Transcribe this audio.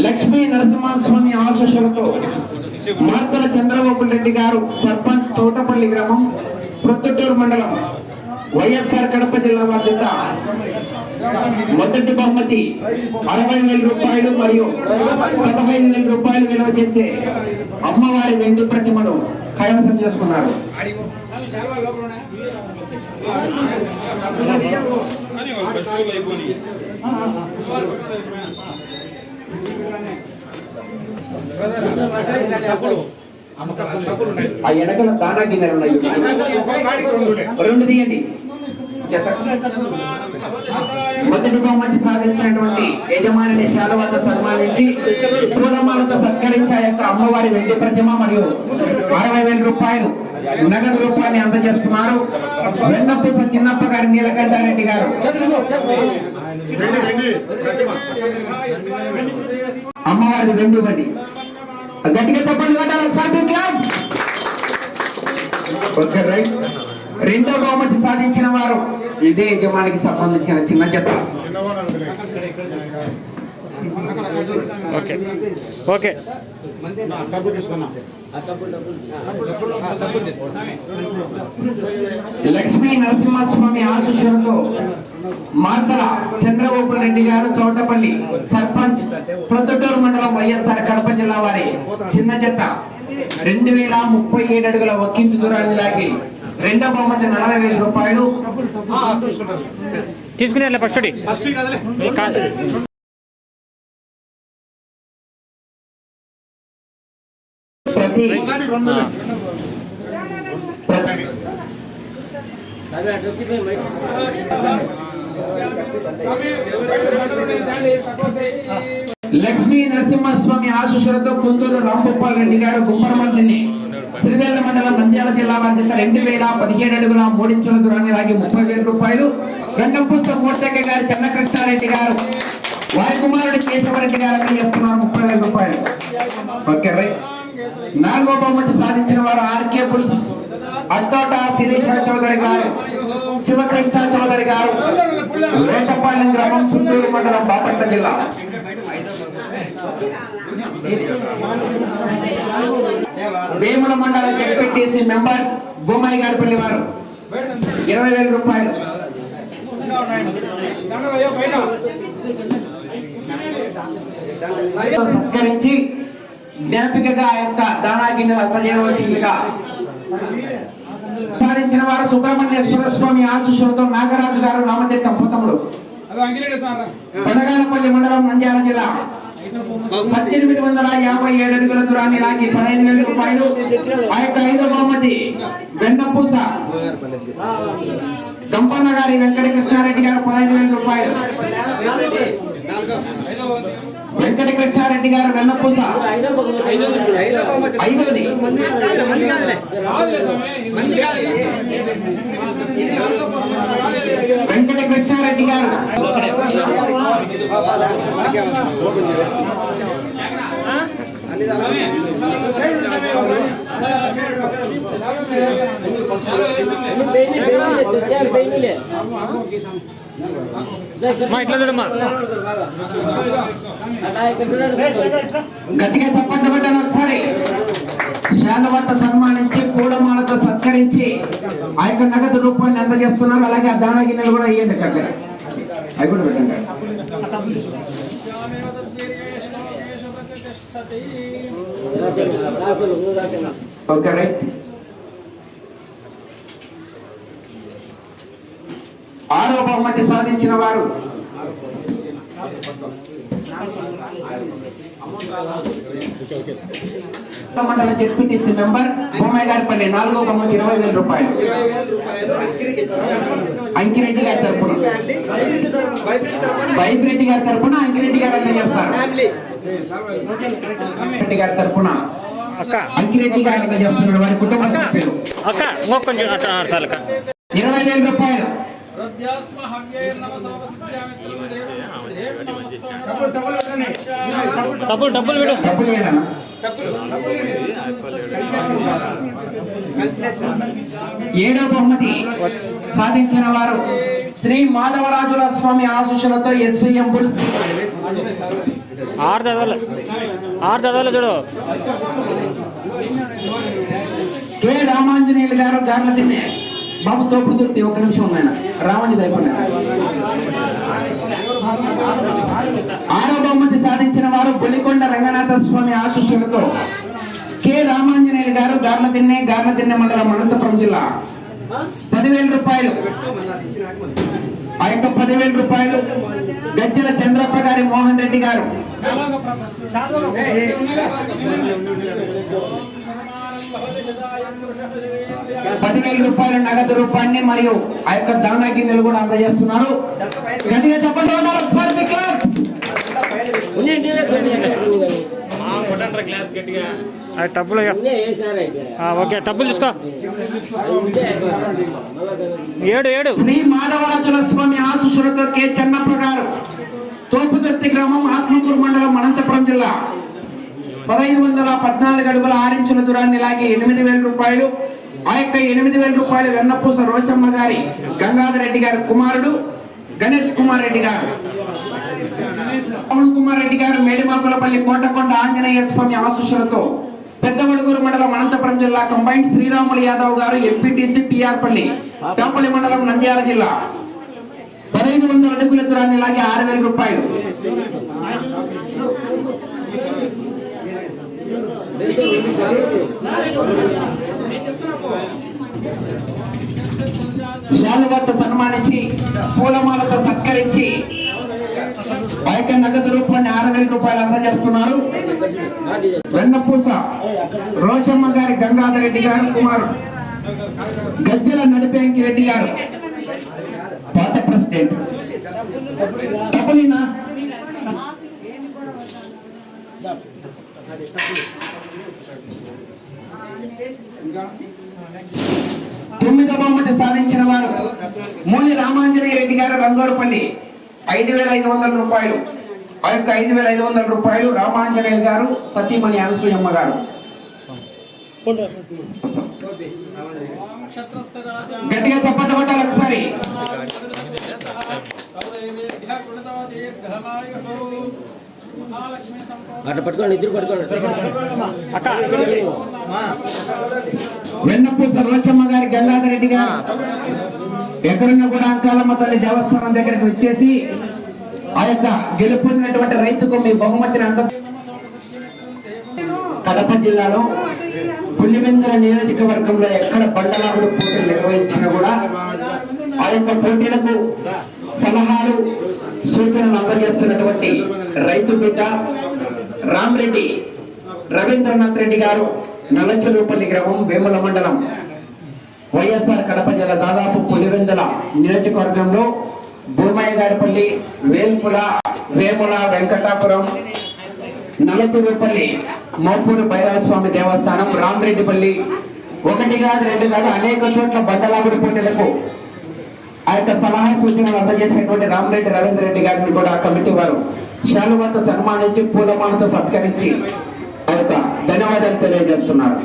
లక్ష్మీ నరసింహస్వామి ఆశీస్సులతో మార్తల చంద్రబాబు రెడ్డి గారు సర్పంచ్ తోటపల్లి గ్రామం ప్రొద్దుటూరు మండలం వైఎస్ఆర్ కడప జిల్లా బాధ్యత మొదటి బహుమతి అరవై వేల రూపాయలు మరియు పదహైదు వేల రూపాయలు విలువ చేసే అమ్మవారి వెండి ప్రతిమను కైవసం చేసుకున్నారు. ఆ ఎనకల దానా గిన్నెలు ఉన్నాయి. రెండు తీయండి. జత. మొదటి బహుమతి సాధించినటువంటి యజమానిని శాలవాతో సన్మానించి పూలమాలతో సత్కరించి ఆ యొక్క అమ్మవారి వెండి ప్రతిమ మరియు అరవై వేల రూపాయలు నగదు రూపాన్ని అందజేస్తున్నారు. వెన్నపూస చిన్నప్ప గారి నీలకంఠారెడ్డి గారు. అమ్మవారి వెండి బండి గట్టిగా చెప్పండి కొట్టాలి ఒకసారి claps. Okay right. రెండో బహుమతి సాధించిన వారు ఇదే యజమానికి సంబంధించిన చిన్న జత. ఓకే. ఓకే. లక్ష్మీ నరసింహస్వామి ఆశీస్సులతో మార్తల చంద్రబాబు రెడ్డి గారు చౌటపల్లి సర్పంచ్ ప్రొద్దుటూరు మండలం వైఎస్ఆర్ కడప జిల్లా వారి చిన్న జత. రెండు వేల ముప్పై ఏడు అడుగుల ఒక్కించు దూరాన్ని లాగి రెండో బహుమతి నలభై వేల రూపాయలు. తీసుకునే ఫస్ట్ ప్రతి లక్ష్మీ నరసింహస్వామి ఆశీస్సులతో కుందూరు రాంగోపాల్ రెడ్డి గారు గుమ్మరమందిని శ్రీవెల్ల మండలం నంద్యాల జిల్లా వారి రెండు వేల పదిహేడు అడుగుల మూడించుల దూరాన్ని లాగి ముప్పై వేల రూపాయలు గంగంపుస్త మూర్తక్క గారు చెన్నకృష్ణారెడ్డి గారు వారి కుమారుడు కేశవరెడ్డి గారు అందజేస్తున్నారు ముప్పై వేల రూపాయలు. Okay right. నాలుగో బహుమతి సాధించిన వారు ఆర్కే పుల్స్ అత్తోట శిరీశ్వర చౌదరి గారు శివకృష్ణ చౌదరి గారు వేటపాలెం గ్రామం చుట్టూరు మండలం బాపట్ల జిల్లా. వేముల మండలం జడ్పీటీసీ మెంబర్ బొమ్మాయి గారిపల్లి వారు. ఇరవై వేల రూపాయలు. సత్కరించి జ్ఞాపికగా ఆ యొక్క దానా గిన్నెలు అందజేయవలసిందిగా సాధించిన వారు సుబ్రహ్మణ్యేశ్వర స్వామి ఆశీస్సులతో నాగరాజు గారు నామతీర్థం పుతముడు పెదగానపల్లి మండలం నంద్యాల జిల్లా. పద్దెనిమిది వందల యాభై ఏడు అడుగుల దూరాన్ని లాగి పదహైదు వేల రూపాయలు. ఆ యొక్క ఐదో బహుమతి వెన్నపూస. గంపన్న గారి వెంకట కృష్ణారెడ్డి గారు పదహైదు వేల రూపాయలు. వెంకట కృష్ణారెడ్డి గారు వెన్నపూస. ఐదవది. వెంకట కృష్ణారెడ్డి గారు. ఇట్లా చూడమ్మా గట్టిగా తప్పండి పెట్టాను ఒకసారి. శాలవత సన్మానించి పూలమాలతో సత్కరించి ఆ యొక్క నగదు రూపాన్ని అందజేస్తున్నారు. అలాగే ఆ దాన గిన్నెలు కూడా అయ్యండి కట్ట అవి కూడా పెట్టండి. ఓకే రైట్ ఆరో బహుమతి సాధించిన వారు. మండల జెడ్పీటీసీ మెంబర్ బొమ్మాయి గారిపల్లి నాలుగో బహుమతి ఇరవై వేల రూపాయలు. అంకిరెడ్డి గారి తరఫున వైబ్రెడ్డి గారి తరఫున అంకిరెడ్డి గారు అందజేస్తారు రెడ్డి గారి తరఫున అంకిరెడ్డి గారు అందజేస్తున్నారు వారి కుటుంబ సభ్యులు. అక్క ఇంకొక డబ్బులు డబ్బులు విడు. డబ్బులు ఏడో బహుమతి సాధించిన వారు శ్రీ మాధవరాజుల స్వామి ఆశీస్సులతో ఎస్విఎం బుల్స్. ఆరు చదవాలి ఆరు చదవాలి చూడు. కె రామాంజనేయులు గారు గార్ల తిన్నే. బాబు తోపుడు దొరికితే ఒక నిమిషం ఉన్నాయన రామని అయిపోయినా ఆరో బహుమతి సాధించిన వారు బొలికొండ రంగనాథ స్వామి ఆశీస్సులతో కె. రామాంజనేయులు గారు గార్ల తిన్నే మండలం అనంతపురం జిల్లా. పదివేల రూపాయలు. ఆ యొక్క పదివేల రూపాయలు గజ్జల చంద్రప్ప గారి మోహన్ రెడ్డి గారు. పదివేల రూపాయల నగదు రూపాన్ని మరియు ఆ యొక్క దానా గిన్నెలు కూడా అందజేస్తున్నారు. గట్టిగా చెప్పండి ఒకసారి మీ క్లాస్. ఓకే టబ్బులు తీసుకో. ఏడు ఏడు. శ్రీ మాధవరాజుల పదహైదు వందల పద్నాలుగు అడుగుల ఆరించుల దూరాన్ని లాగి ఎనిమిది వేల రూపాయలు. ఆ యొక్క ఎనిమిది వేల రూపాయలు వెన్నపూస రోషమ్మ గారి గంగాధర్ రెడ్డి గారి కుమారుడు గణేష్ కుమార్ రెడ్డి గారు. పవన్ కుమార్ రెడ్డి గారు మేడిమాకులపల్లి కోటకొండ ఆంజనేయ స్వామి ఆశీస్సులతో పెద్దమడుగురు మండలం అనంతపురం జిల్లా కంబైన్డ్ శ్రీరాములు యాదవ్ గారు ఎంపీటీసీ పిఆర్పల్లి పేపల్లి మండలం నంద్యాల జిల్లా. పదహైదు వందల అడుగుల దూరాన్ని లాగి ఆరు వేల రూపాయలు. శాలువాతో సన్మానించి పూలమాలతో సత్కరించి ఆ యొక్క నగదు రూపాన్ని ఆరు వేల రూపాయలు అందజేస్తున్నారు. వెన్నపూస రోషమ్మ గారి గంగాధర్ రెడ్డి గారు కుమారు గజ్జల నడిపేంకి రెడ్డి గారు పాత ప్రెసిడెంట్. తప్పలేనా తొమ్మిదో బహుమతి సాధించిన వారు మూలి రామాంజనేయ రెడ్డి గారు రంగోరపల్లి ఐదు వేల ఐదు వందల రూపాయలు. ఆ యొక్క ఐదు వేల ఐదు వందల రూపాయలు రామాంజనేయులు గారు సతీమణి అనసూయమ్మ గారు. గట్టిగా చప్పట్లు కొట్టాలి ఒకసారి. అట్లా పట్టుకోండి ఇద్దరు పట్టుకోండి. అక్క వెన్నపూస రోచమ్మ గారి గంగాధర్ రెడ్డి గారు ఎక్కడున్నా కూడా అంకాలమ్మ తల్లి దేవస్థానం దగ్గరికి వచ్చేసి ఆ యొక్క గెలుపొందినటువంటి రైతుకు మీ బహుమతిని అంద కడప జిల్లాలో పులివెందుల నియోజకవర్గంలో ఎక్కడ బండలాగుడు పోటీలు నిర్వహించినా కూడా ఆ యొక్క పోటీలకు సలహాలు సూచనలు అందజేస్తున్నటువంటి రైతు బిడ్డ రామరెడ్డి రవీంద్రనాథ్ రెడ్డి గారు నల్లచెరువుపల్లి గ్రామం వేముల మండలం. వైఎస్ఆర్ కడప జిల్లా దాదాపు పులివెందుల నియోజకవర్గంలో భూమయ్య గారిపల్లి వేల్పుల వేముల వెంకటాపురం నల్లచెరువుపల్లి మోపూరు భైరవస్వామి దేవస్థానం రామరెడ్డిపల్లి. ఒకటి కాదు రెండు కాదు అనేక చోట్ల బండలాగుడి పోటీలకు ఆ యొక్క సలహా సూచనలు అందజేసినటువంటి రామరెడ్డి రవీంద్ర రెడ్డి గారిని కూడా ఆ కమిటీ వారు శాలువాతో సన్మానించి పూలమాలతో సత్కరించి ఆ యొక్క ధన్యవాదాలు తెలియజేస్తున్నారు.